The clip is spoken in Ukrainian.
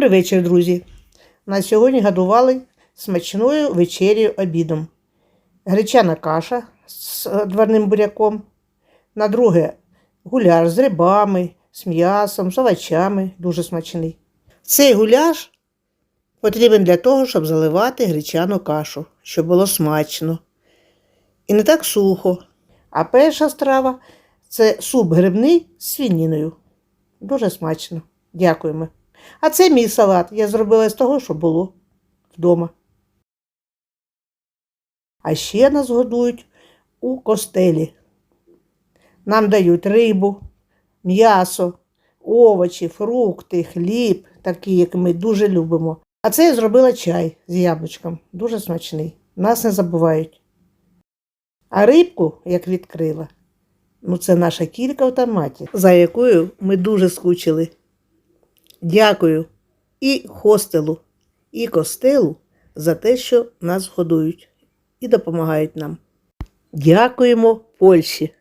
Добрий вечір, друзі. Нас сьогодні годували смачною вечерю обідом. Гречана каша з дверним буряком. На друге гуляш з рибами, з м'ясом, з овочами. Дуже смачний. Цей гуляш потрібен для того, щоб заливати гречану кашу, щоб було смачно. І не так сухо. А перша страва це суп грибний з свініною. Дуже смачно. Дякуємо. А це мій салат. Я зробила з того, що було вдома. А ще нас годують у костелі. Нам дають рибу, м'ясо, овочі, фрукти, хліб, такі, як ми дуже любимо. А це я зробила чай з яблучком. Дуже смачний. Нас не забувають. А рибку, як відкрила, ну це наша кілька в томаті, за якою ми дуже скучили. Дякую і хостелу, і костелу за те, що нас годують і допомагають нам. Дякуємо Польщі.